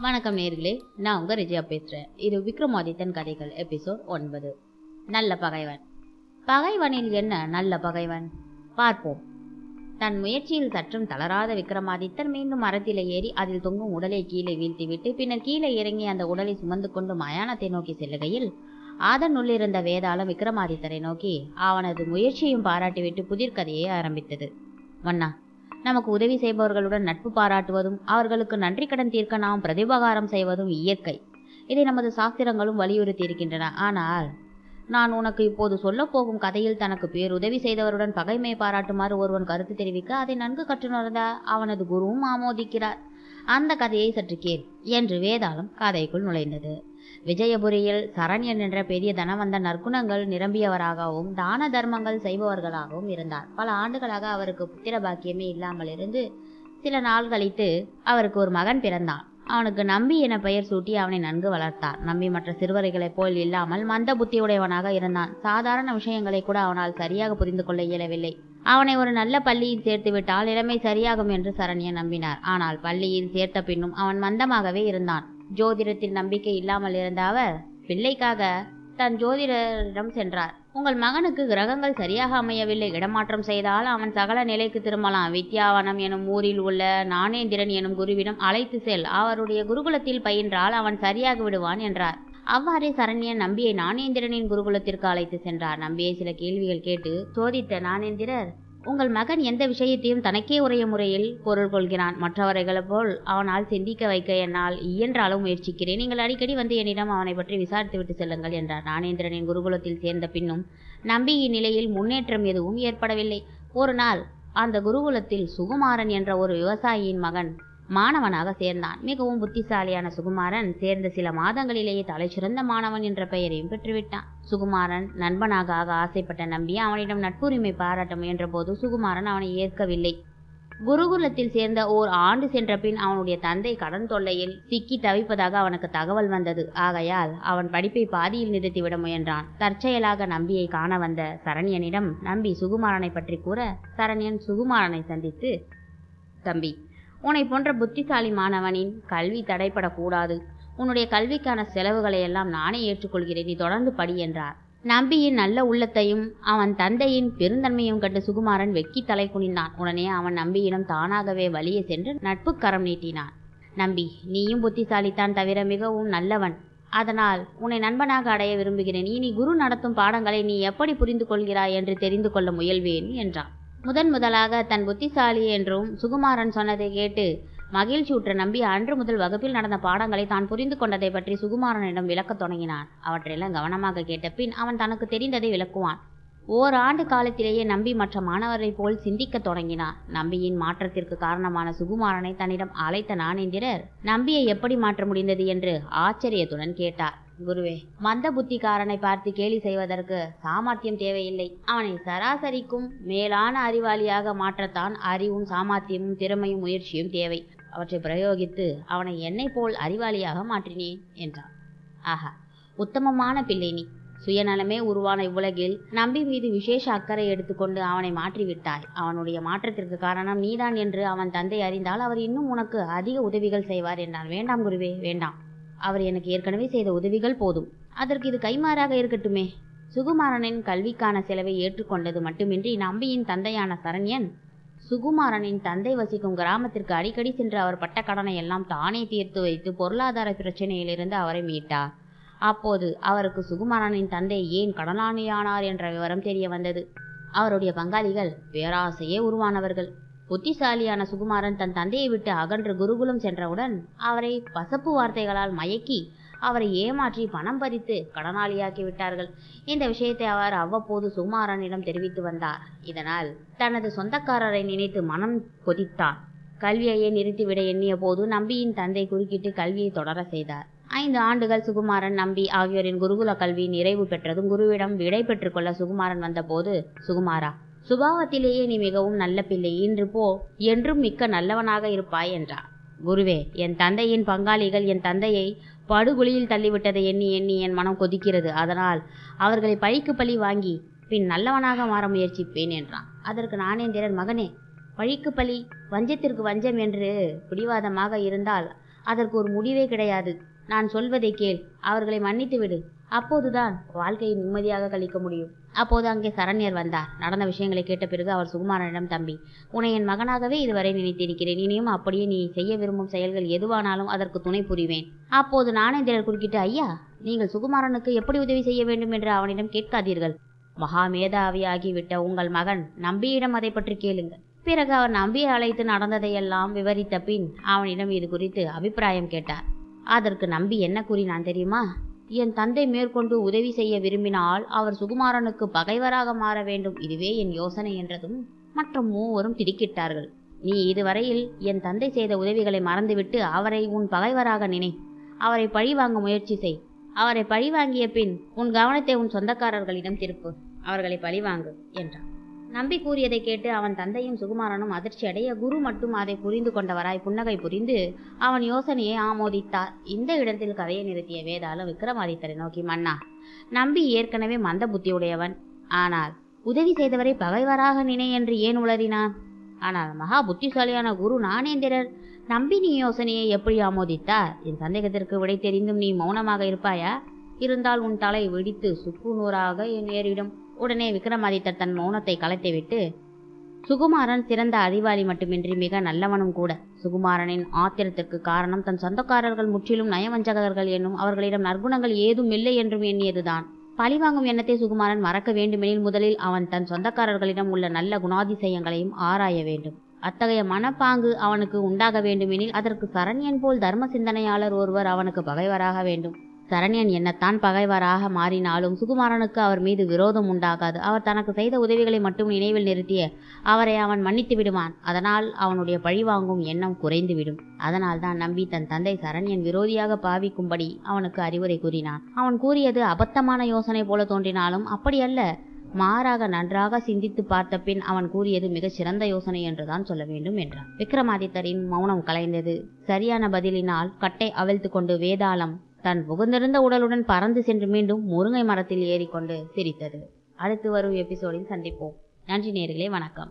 வணக்கம் நேர்களே நான் உங்க ரிஜயா பேசுகிறேன் இது விக்ரமாதித்தன் கதைகள் எபிசோட் ஒன்பது. நல்ல பகைவன். பகைவனில் என்ன நல்ல பகைவன்? பார்ப்போம். தன் முயற்சியில் சற்றும் தளராத விக்ரமாதித்தன் மீண்டும் மரத்தில் ஏறி அதில் தொங்கும் உடலை கீழே வீழ்த்திவிட்டு பின்னர் கீழே இறங்கி அந்த உடலை சுமந்து கொண்டு மயானத்தை நோக்கி செல்லுகையில் அதனுள்ளிருந்த வேதாளம் விக்ரமாதித்தரை நோக்கி அவனது முயற்சியும் பாராட்டிவிட்டு புதிர்கதையை ஆரம்பித்தது. வண்ணா நமக்கு உதவி செய்பவர்களுடன் நட்பு பாராட்டுவதும் அவர்களுக்கு நன்றி கடன் தீர்க்க நாம் பிரதிபகாரம் செய்வதும் இயற்கை. இதை நமது சாஸ்திரங்களும் வலியுறுத்தி இருக்கின்றன ஆனால் நான் உனக்கு இப்போது சொல்லப் போகும் கதையில் தனக்கு பேருதவி செய்தவருடன் பகைமை பாராட்டுமாறு ஒருவன் கருத்து தெரிவிக்க அதை நன்கு கற்றுணர்ந்த அவனது குருவும் ஆமோதிக்கிறார். அந்த கதையை சற்று கேள் என்று வேதாளம் கதைக்குள் நுழைந்தது. விஜயபுரியில் சரண்யன் என்ற பெரிய தனவந்த நற்குணங்கள் நிரம்பியவராகவும் தான தர்மங்கள் செய்பவர்களாகவும் இருந்தார். பல ஆண்டுகளாக அவருக்கு புத்திர பாக்கியமே இல்லாமல் இருந்து சில நாள் கழித்து அவருக்கு ஒரு மகன் பிறந்தான். அவனுக்கு நம்பி என பெயர் சூட்டி அவனை நன்கு வளர்த்தார். நம்பி மற்ற சிறுவர்களைப் போல் இல்லாமல் மந்த புத்தியுடையவனாக இருந்தான். சாதாரண விஷயங்களை கூட அவனால் சரியாக புரிந்து கொள்ள இயலவில்லை. அவனை ஒரு நல்ல பள்ளியில் சேர்த்து விட்டால் நிலைமை சரியாகும் என்று சரண்யன் நம்பினார். ஆனால் பள்ளியில் சேர்த்த பின்னும் அவன் மந்தமாகவே இருந்தான். ஜோதிடத்தில் நம்பிக்கை இல்லாமல் இருந்த அவர் பிள்ளைக்காக தன் ஜோதிடரிடம் சென்றார். உங்கள் மகனுக்கு கிரகங்கள் சரியாக அமையவில்லை. இடமாற்றம் செய்தால் அவன் சகல நிலைக்கு திரும்பலாம். வித்யாவனம் எனும் ஊரில் உள்ள நானேந்திரன் எனும் குருவிடம் அழைத்து செல். அவருடைய குருகுலத்தில் பயின்றால் அவன் சரியாக விடுவான் என்றார். அவ்வாறே சரண்யன் நம்பியை நானேந்திரனின் குருகுலத்திற்கு அழைத்து சென்றார். நம்பியை சில கேள்விகள் கேட்டு சோதித்த நானேந்திரர் உங்கள் மகன் எந்த விஷயத்தையும் தனக்கே உரிய முறையில் பொருள் கொள்கிறான். மற்றவர்களை போல் அவனால் சிந்திக்க வைக்க என்னால் இயன்றாலும் முயற்சிக்கிறேன். நீங்கள் அடிக்கடி வந்து என்னிடம் அவனை பற்றி விசாரித்து விட்டு செல்லுங்கள் என்றார். நாணேந்திரனின் குருகுலத்தில் சேர்ந்த பின்னும் நம்பியின் நிலையில் முன்னேற்றம் எதுவும் ஏற்படவில்லை. ஒரு நாள் அந்த குருகுலத்தில் சுகுமாரன் என்ற ஒரு விவசாயியின் மகன் மாணவனாக சேர்ந்தான். மிகவும் புத்திசாலியான சுகுமாரன் சேர்ந்த சில மாதங்களிலேயே தலைச்சிறந்த மாணவன் என்ற பெயரையும் பெற்றுவிட்டான். சுகுமாரன் நண்பனாக ஆக ஆசைப்பட்ட நம்பி அவனிடம் நட்புரிமை பாராட்ட முயன்றபோது சுகுமாரன் அவனை ஏற்கவில்லை. குருகுலத்தில் சேர்ந்த ஓர் ஆண்டு சென்ற பின் அவனுடைய தந்தை கடன் தொல்லையில் சிக்கி தவிப்பதாக அவனுக்கு தகவல் வந்தது. ஆகையால் அவன் படிப்பை பாதியில் நிறுத்திவிட முயன்றான். தற்செயலாக நம்பியை காண வந்த சரண்யனிடம் நம்பி சுகுமாரனை பற்றி கூற. சரண்யன் சுகுமாரனை சந்தித்து தம்பி உன்னை போன்ற புத்திசாலி மாணவனின் கல்வி தடைப்படக்கூடாது. உன்னுடைய கல்விக்கான செலவுகளை எல்லாம் நானே ஏற்றுக்கொள்கிறேன். நீ தொடர்ந்து படி என்றார். நம்பியின் நல்ல உள்ளத்தையும் அவன் தந்தையின் பெருந்தன்மையும் கண்டு சுகுமாரன் வெக்கி தலை குனிந்தான். உடனே அவன் நம்பியிடம் தானாகவே வழியே சென்று நட்பு கரம் நீட்டினான். நம்பி நீயும் புத்திசாலித்தான் தவிர மிகவும் நல்லவன். அதனால் உன்னை நண்பனாக அடைய விரும்புகிறேன். இனி குரு நடத்தும் பாடங்களை நீ எப்படி புரிந்து கொள்கிறாய் என்று தெரிந்து கொள்ள முயல்வேன் என்றான். முதன் முதலாக தன் புத்திசாலி என்றும் சுகுமாரன் சொன்னதை கேட்டு மகிழ்ச்சியுற்ற நம்பி அன்று முதல் வகுப்பில் நடந்த பாடங்களை தான் புரிந்து கொண்டதை பற்றி சுகுமாரனிடம் விளக்கத் தொடங்கினான். அவற்றையெல்லாம் கவனமாக கேட்ட பின் அவன் தனக்கு தெரிந்ததை விளக்குவான். ஓராண்டு காலத்திலேயே நம்பி மற்ற மாணவரைப் போல் சிந்திக்கத் தொடங்கினான். நம்பியின் மாற்றத்திற்கு காரணமான சுகுமாரனை தன்னிடம் அழைத்த நாணேந்திரர் நம்பியை எப்படி மாற்ற முடிந்தது என்று ஆச்சரியத்துடன் கேட்டார். குருவே மந்த புத்திக்காரனை பார்த்து கேலி செய்வதற்கு சாமர்த்தியம் தேவையில்லை. அவனை சராசரிக்கும் மேலான அறிவாளியாக மாற்றத்தான் அறிவும் சாமர்த்தியமும் திறமையும் முயற்சியும் தேவை. அவற்றை பிரயோகித்து அவனை என்னை போல் அறிவாளியாக மாற்றினேன் என்றான். ஆஹா உத்தமமான பிள்ளை நீ. சுயநலமே உருவான இவ்வுலகில் நம்பி மீது விசேஷ அக்கறை எடுத்துக்கொண்டு அவனை மாற்றிவிட்டாய். அவனுடைய மாற்றத்திற்கு காரணம் நீதான் என்று அவன் தந்தை அறிந்தால் அவர் இன்னும் உனக்கு அதிக உதவிகள் செய்வார் என்றான். வேண்டாம் குருவே வேண்டாம். அவர் எனக்கு ஏற்கனவே செய்த உதவிகள் போதும். அதற்கு இது கைமாறாக இருக்கட்டுமே. சுகுமாரனின் கல்விக்கான செலவை ஏற்றுக்கொண்டது மட்டுமின்றி நம்பியின் தந்தையான சரண்யன் சுகுமாரனின் தந்தை வசிக்கும் கிராமத்திற்கு அடிக்கடி சென்று அவர் பட்ட கடனை எல்லாம் தானே தீர்த்து வைத்து பொருளாதார பிரச்சனையிலிருந்து அவரை மீட்டார். அப்போது அவருக்கு சுகுமாரனின் தந்தை ஏன் கடனாளியானார் என்ற விவரம் தெரிய வந்தது. அவருடைய பங்காளிகள் பேராசையே உருவானவர்கள். புத்திசாலியான சுகுமாரன் தன் தந்தையை விட்டு அகன்று குருகுலம் சென்றவுடன் அவரை பசப்பு வார்த்தைகளால் மயக்கி அவரை ஏமாற்றி பணம் பறித்து கடனாளியாக்கி விட்டார்கள். இந்த விஷயத்தை அவர் அவ்வப்போது சுகுமாரனிடம் தெரிவித்து வந்தார். இதனால் தனது சொந்தக்காரரை நினைத்து மனம் கொதித்தான் கல்வியையே நிறுத்திவிட எண்ணிய போது நம்பியின் தந்தை குறுக்கிட்டு கல்வியை தொடர செய்தார். ஐந்து ஆண்டுகள் சுகுமாரன் நம்பி ஆகியோரின் குருகுல கல்வி நிறைவு பெற்றதும் குருவிடம் விடை பெற்றுக்கொள்ள சுகுமாரன் வந்தபோது சுகுமாரா சுபாவத்திலேயே நீ மிகவும் நல்ல பிள்ளை. இன்று போ. என்றும் மிக்க நல்லவனாக இருப்பாய் என்றார். குருவே என் தந்தையின் பங்காளிகள் என் தந்தையை படுகுழியில் தள்ளிவிட்டதை எண்ணி எண்ணி என் மனம் கொதிக்கிறது. அதனால் அவர்களை பழிக்கு பழி வாங்கி பின் நல்லவனாக மாற முயற்சிப்பேன் என்றான். அதற்கு நானேந்திரன் மகனே பழிக்கு பழி வஞ்சத்திற்கு வஞ்சம் என்று பிடிவாதமாக இருந்தால் அதற்கு ஒரு முடிவே கிடையாது. நான் சொல்வதை கேள். அவர்களை மன்னித்து விடு அப்போதுதான் வாழ்க்கையை நிம்மதியாக கழிக்க முடியும். அப்போது அங்கே சரண்யர் வந்தார். நடந்த விஷயங்களை கேட்ட பிறகு அவர் சுகுமாரனிடம் தம்பி உன்னை என் மகனாகவே இதுவரை நினைத்திருக்கிறேன். இனியும் அப்படியே நீ செய்ய விரும்பும் செயல்கள் எதுவானாலும் அதற்கு துணை புரிவேன். அப்போது நானேந்திரர் குறுக்கிட்டு ஐயா நீங்கள் சுகுமாரனுக்கு எப்படி உதவி செய்ய வேண்டும் என்று அவனிடம் கேட்காதீர்கள். மகா மேதாவியாகிவிட்ட உங்கள் மகன் நம்பியிடம் அதை பற்றி கேளுங்கள். பிறகு அவர் நம்பியை அழைத்து நடந்ததையெல்லாம் விவரித்த பின் அவனிடம் இது குறித்து அபிப்பிராயம் கேட்டார். அதற்கு நம்பி என்ன கூறினான் தெரியுமா? என் தந்தை மேற்கொண்டு உதவி செய்ய விரும்பினால் அவர் சுகுமாரனுக்கு பகைவராக மாற வேண்டும். இதுவே என் யோசனை என்றதும் மற்ற மூவரும் திடுக்கிட்டார்கள். நீ இதுவரையில் என் தந்தை செய்த உதவிகளை மறந்துவிட்டு அவரை உன் பகைவராக நினை. அவரை பழிவாங்க முயற்சி செய். அவரை பழிவாங்கிய பின் உன் கவனத்தை உன் சொந்தக்காரர்களிடம் திருப்பு. அவர்களை பழிவாங்கு என்றான். நம்பி கூறியதை கேட்டு அவன் தந்தையும் சுகுமாரனும் அதிர்ச்சி அடைய குரு மட்டும் அதை புரிந்து கொண்டவராய் புன்னகை புரிந்து அவன் யோசனையை ஆமோதித்தார். இந்த இடத்தில் கதையை நிறுத்திய வேதாளம் விக்ரமாதித்தரை நோக்கி மன்னா நம்பி ஏற்கனவே மந்த புத்தியுடையவன். ஆனால் உதவி செய்தவரை பகைவராக நினை என்று ஏன் உளறினான்? ஆனால் மகா புத்திசாலியான குரு நானேந்திரர் நம்பி நீ யோசனையை எப்படி ஆமோதித்தார்? என் சந்தேகத்திற்கு விடை தெரிந்தும் நீ மௌனமாக இருப்பாயா? இருந்தால் உன் தலை வெடித்து சுக்குநூறாக நேரிடும் உடனே விக்ரமாதித்தர் தன் மௌனத்தை கலைத்துவிட்டு சுகுமாரன் சிறந்த அறிவாளி மட்டுமின்றி மிக நல்லவனும் கூட. சுகுமாரனின் ஆத்திரத்திற்கு காரணம் தன் சொந்தக்காரர்கள் முற்றிலும் நயவஞ்சகர்கள் என்னும் அவர்களிடம் நற்குணங்கள் ஏதும் இல்லை என்றும் எண்ணியதுதான். பழிவாங்கும் எண்ணத்தை சுகுமாரன் மறக்க வேண்டுமெனில் முதலில் அவன் தன் சொந்தக்காரர்களிடம் உள்ள நல்ல குணாதிசயங்களையும் ஆராய வேண்டும். அத்தகைய மனப்பாங்கு அவனுக்கு உண்டாக வேண்டுமெனில் அதற்கு சரண்யன் போல் தர்ம சிந்தனையாளர் ஒருவர் அவனுக்கு பகைவராக வேண்டும். சரண்யன் என்னத்தான் பகைவராக மாறினாலும் சுகுமாரனுக்கு அவர் மீது விரோதம் உண்டாகாது. அவர் தனக்கு செய்த உதவிகளை மட்டும் நினைவில் நிறுத்திய அவரை அவன் மன்னித்து விடுவான். அதனால் அவனுடைய பழிவாங்கும் எண்ணம் குறைந்துவிடும். அதனால் தான் நம்பி தன் தந்தை சரண்யன் விரோதியாக பாவிக்கும்படி அவனுக்கு அறிவுரை கூறினான். அவன் கூறியது அபத்தமான யோசனை போல தோன்றினாலும் அப்படியல்ல மாறாக நன்றாக சிந்தித்து பார்த்த பின் அவன் கூறியது மிகச் சிறந்த யோசனை என்றுதான் சொல்ல வேண்டும் என்றான். விக்ரமாதித்தரின் மௌனம் கலைந்தது. சரியான பதிலினால் கட்டை அவிழ்த்து கொண்டு வேதாளம் தன் புகுந்திருந்த உடலுடன் பறந்து சென்று மீண்டும் முருங்கை மரத்தில் ஏறிக்கொண்டு சிரித்தது. அடுத்து வரும் எபிசோடில் சந்திப்போம். நன்றி நேர்களே வணக்கம்.